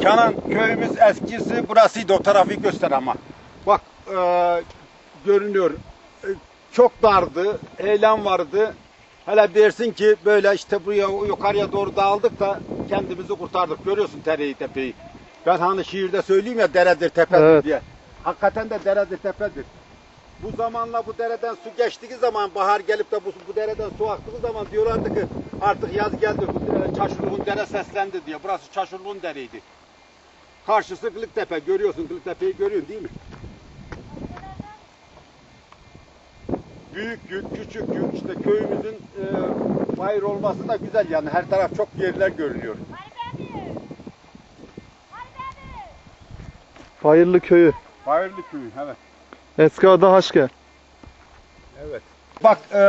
Kenan köyümüz eskisi burasıydı o tarafı göster ama. Bak e, görünüyor. E, çok dardı, eylem vardı. Hele dersin ki böyle işte buraya yukarıya doğru dağıldık da kendimizi kurtardık. Görüyorsun tereyi tepeyi. Ben hani şiirde söyleyeyim ya deredir tepedir Evet. diye. Hakikaten de deredir tepedir. Bu zamanla bu dereden su geçtiği zaman bahar gelip de bu, bu dereden su aktığı zaman diyorlardı ki artık yaz geldi bu Çaşurluğun dere seslendi diye. Burası Çaşurluğun dereydi. Karşısı Kılıktepe görüyorsun Kılıktepe'yi görüyorsun değil mi? Büyük yük, küçük yük işte köyümüzün e, bayır olması da güzel yani her taraf çok yerler görünüyor. Hayırlı köyü. Bayırlı köyü evet. Eski adı Haşke. Evet. Bak e,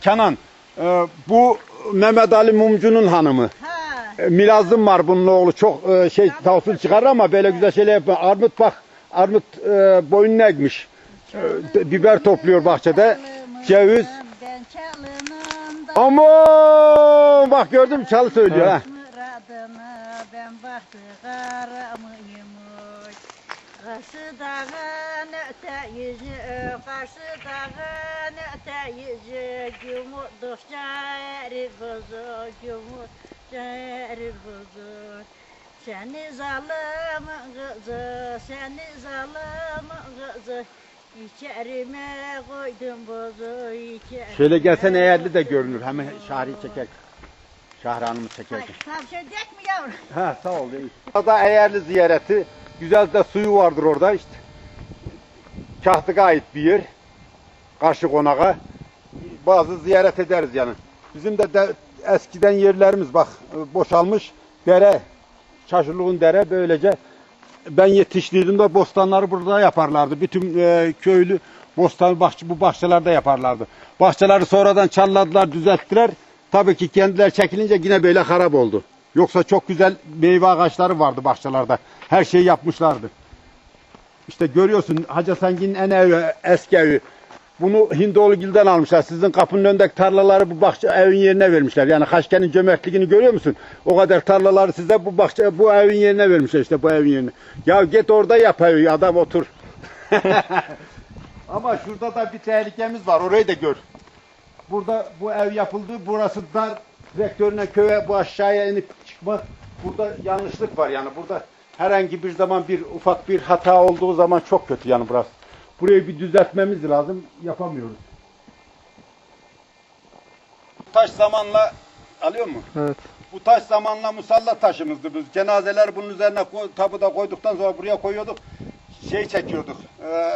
Kenan e, bu Mehmet Ali Mumcu'nun hanımı. Ha. E, Milazım var bunun oğlu çok e, şey tavsul çıkarır ama böyle güzel şeyler yapıyor. Armut bak armut e, boynuna ekmiş. E, biber topluyor bahçede. Ceviz. Ben çalınım da Aman bak gördün mü çalı söylüyor ha. muradına ben baktı karamıymış. Karşı dağın öte yüzü, karşı dağın öte yüzü, yumurtdukça erir bozur, yumurtdukça erir bozur. Seni zalımın kızı, seni zalımın kızı, İçerime koydum bozu, içerime. Şöyle gelsene eğerli de görünür. Hemen Şahri çeker. Şahri Hanım'ı çeker. Tavşan dek mi yavrum? Ha sağ ol. iyi. Burada eğerli ziyareti. Güzel de suyu vardır orada işte. Kahtık'a ait bir yer. Karşı konağa. Bazı ziyaret ederiz yani. Bizim de, de eskiden yerlerimiz bak boşalmış. Dere. Çaşırlığın dere böylece ben yetiştiğimde bostanları burada yaparlardı. Bütün e, köylü bostan bahçe, bu bahçelerde yaparlardı. Bahçeleri sonradan çalladılar, düzelttiler. Tabii ki kendiler çekilince yine böyle harap oldu. Yoksa çok güzel meyve ağaçları vardı bahçelerde. Her şeyi yapmışlardı. İşte görüyorsun Hacı Sangin'in en evi, eski evi. Bunu Hindoğlu'gilden almışlar. Sizin kapının önündeki tarlaları bu bahçe evin yerine vermişler. Yani Haşke'nin cömertliğini görüyor musun? O kadar tarlaları size bu bahçe bu evin yerine vermişler işte bu evin yerine. Ya git orada yap evi adam otur. Ama şurada da bir tehlikemiz var. Orayı da gör. Burada bu ev yapıldı. Burası dar. Rektörüne köye bu aşağıya inip çıkmak. Burada yanlışlık var yani. Burada herhangi bir zaman bir ufak bir hata olduğu zaman çok kötü yani burası. Burayı bir düzeltmemiz lazım. Yapamıyoruz. Taş zamanla alıyor mu? Evet. Bu taş zamanla musalla taşımızdı biz. Cenazeler bunun üzerine tabuda koyduktan sonra buraya koyuyorduk. Şey çekiyorduk. e,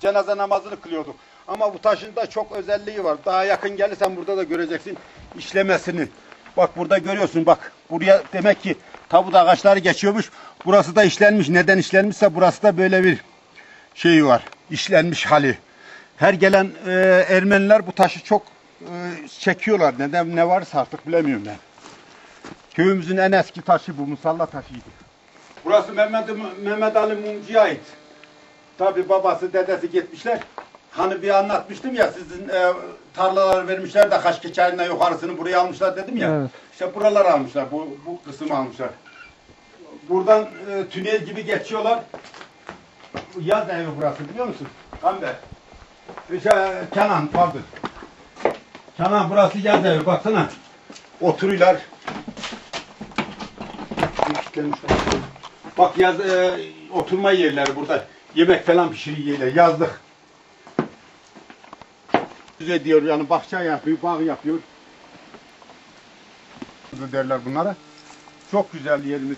cenaze namazını kılıyorduk. Ama bu taşın da çok özelliği var. Daha yakın gelirsen burada da göreceksin işlemesini. Bak burada görüyorsun bak. Buraya demek ki tabut ağaçları geçiyormuş. Burası da işlenmiş. Neden işlenmişse burası da böyle bir şeyi var. İşlenmiş hali. Her gelen e, Ermeniler bu taşı çok e, çekiyorlar. Neden ne varsa artık bilemiyorum ben. Köyümüzün en eski taşı bu, musalla taşıydı. Burası Mehmet, Mehmet Ali Mumcu'ya ait. Tabi babası, dedesi gitmişler. Hani bir anlatmıştım ya sizin e, tarlaları vermişler de Kaşkı çayından yukarısını buraya almışlar dedim ya. Evet. İşte buralar almışlar, bu, bu kısmı almışlar. Buradan e, tünel gibi geçiyorlar. Bu Yaz evi burası biliyor musun? Hamdi. Şey, Kenan pardon. Kenan burası yaz evi baksana. Oturuyorlar. Bak yaz e, oturma yerleri burada. Yemek falan pişiriyorlar yazlık. Güzel diyor yani bahçe yapıyor, bağ yapıyor. Derler bunlara. Çok güzel yerimiz.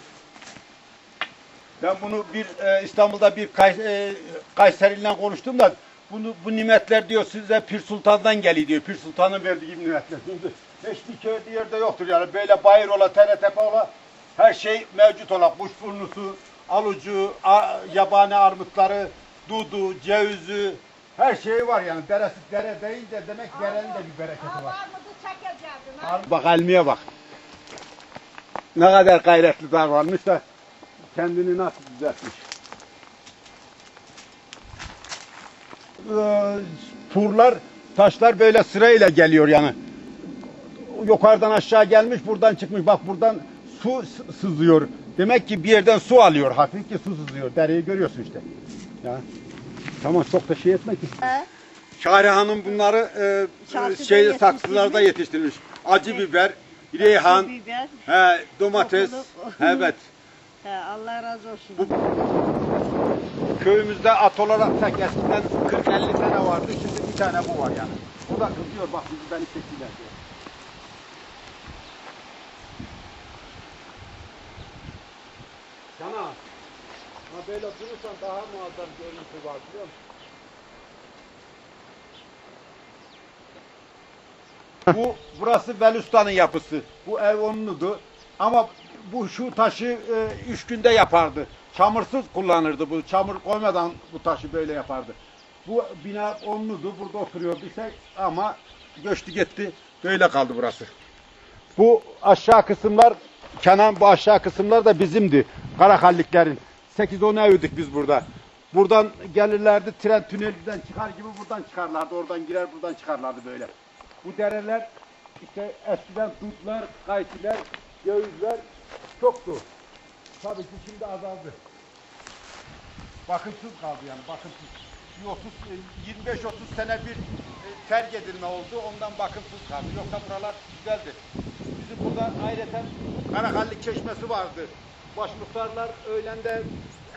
Ben bunu bir e, İstanbul'da bir Kay, e, Kayseri'yle konuştum da bunu bu nimetler diyor size Pir Sultan'dan geliyor diyor. Pir Sultan'ın verdiği nimetler. Hiçbir köyde yerde yoktur yani böyle bayır ola, tere tepe ola her şey mevcut ola. Kuşburnusu, alucu, a- yabani armutları, dudu, cevizi her şey var yani. Deresi dere değil de demek derenin de bir bereketi var. Armudu çekeceğim. Bak elmiye bak. Ne kadar gayretli davranmış da kendini nasıl düzeltmiş. Ee, Turlar, taşlar böyle sırayla geliyor yani. Yukarıdan aşağı gelmiş, buradan çıkmış. Bak buradan su s- sızıyor. Demek ki bir yerden su alıyor. Hafif ki su sızıyor. Dereyi görüyorsun işte. Ya. Tamam çok da şey etme ki. He? Hanım bunları e, Saksıda şey yetiştirmiş. saksılarda yetiştirmiş. Acı biber, reyhan, Biber. he, domates. Evet. He, Allah razı olsun. Bu köyümüzde at olarak tek eskiden 40-50 tane vardı. Şimdi bir tane bu var yani. Bu da kızıyor bak bizi beni çektiler diyor. Sana ha böyle durursan daha muazzam görüntü var biliyor musun? Bu burası Velustan'ın yapısı. Bu ev onundu. Ama bu şu taşı e, üç günde yapardı. Çamursuz kullanırdı bu. Çamur koymadan bu taşı böyle yapardı. Bu bina onludu. Burada oturuyordu ise ama göçtü gitti. Böyle kaldı burası. Bu aşağı kısımlar Kenan bu aşağı kısımlar da bizimdi. Karakalliklerin. 8-10 evdik biz burada. Buradan gelirlerdi tren tünelinden çıkar gibi buradan çıkarlardı. Oradan girer buradan çıkarlardı böyle. Bu dereler işte eskiden dutlar, kaysiler, gövüzler çoktu. Tabii ki şimdi azaldı. Bakımsız kaldı yani bakımsız. Bir 30 25-30 sene bir e, terk edilme oldu. Ondan bakımsız kaldı. Yoksa buralar güzeldi. Bizim burada ayrıca Karakallık çeşmesi vardı. Başmuhtarlar öğlende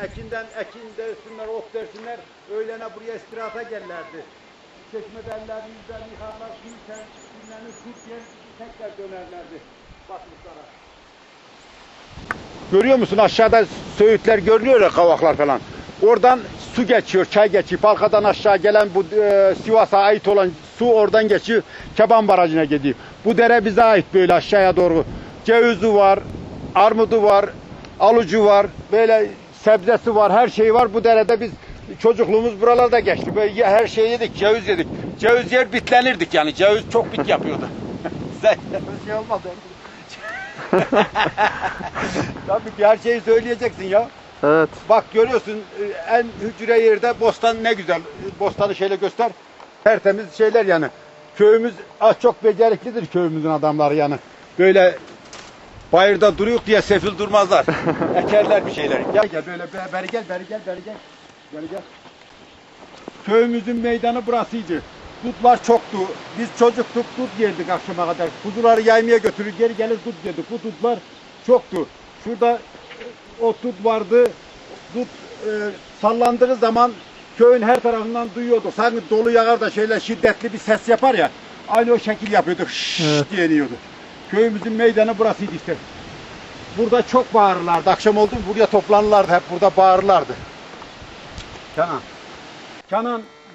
ekinden ekin dersinler, ot dersinler. Öğlene buraya istirahata gelirlerdi. Çeşmede ellerini yüzlerini yıkarlar, kendilerini tut yer, tekrar dönerlerdi başmuhtara. Görüyor musun aşağıda söğütler görünüyor ya kavaklar falan. Oradan su geçiyor, çay geçiyor. Palkadan aşağı gelen bu e, Sivas'a ait olan su oradan geçiyor. Keban Barajı'na gidiyor. Bu dere bize ait böyle aşağıya doğru. Cevizi var, armudu var, alucu var, böyle sebzesi var, her şey var. Bu derede biz çocukluğumuz buralarda geçti. Böyle her şeyi yedik, ceviz yedik. Ceviz yer bitlenirdik yani. Ceviz çok bit yapıyordu. Sen şey olmadı. Tabii ki her şeyi söyleyeceksin ya. Evet. Bak görüyorsun e, en hücre yerde bostan ne güzel. Bostanı şöyle göster. Tertemiz şeyler yani. Köyümüz az çok beceriklidir köyümüzün adamları yani. Böyle bayırda duruyor diye sefil durmazlar. Ekerler bir şeyler. Gel gel böyle be- beri gel beri gel beri gel. Gel gel. Köyümüzün meydanı burasıydı. Dutlar çoktu. Biz çocuktuk dut yerdik akşama kadar. Kuzuları yaymaya götürür geri gelir dut yedik. Bu dutlar çoktu. Şurada e, o dut vardı. Dut e, sallandığı zaman köyün her tarafından duyuyorduk. Sanki dolu yağar da şöyle şiddetli bir ses yapar ya. Aynı o şekil yapıyorduk. Şşş Evet. diye iniyordu. Köyümüzün meydanı burasıydı işte. Burada çok bağırırlardı. Akşam oldu buraya toplanırlardı. Hep burada bağırırlardı. Kenan. Kenan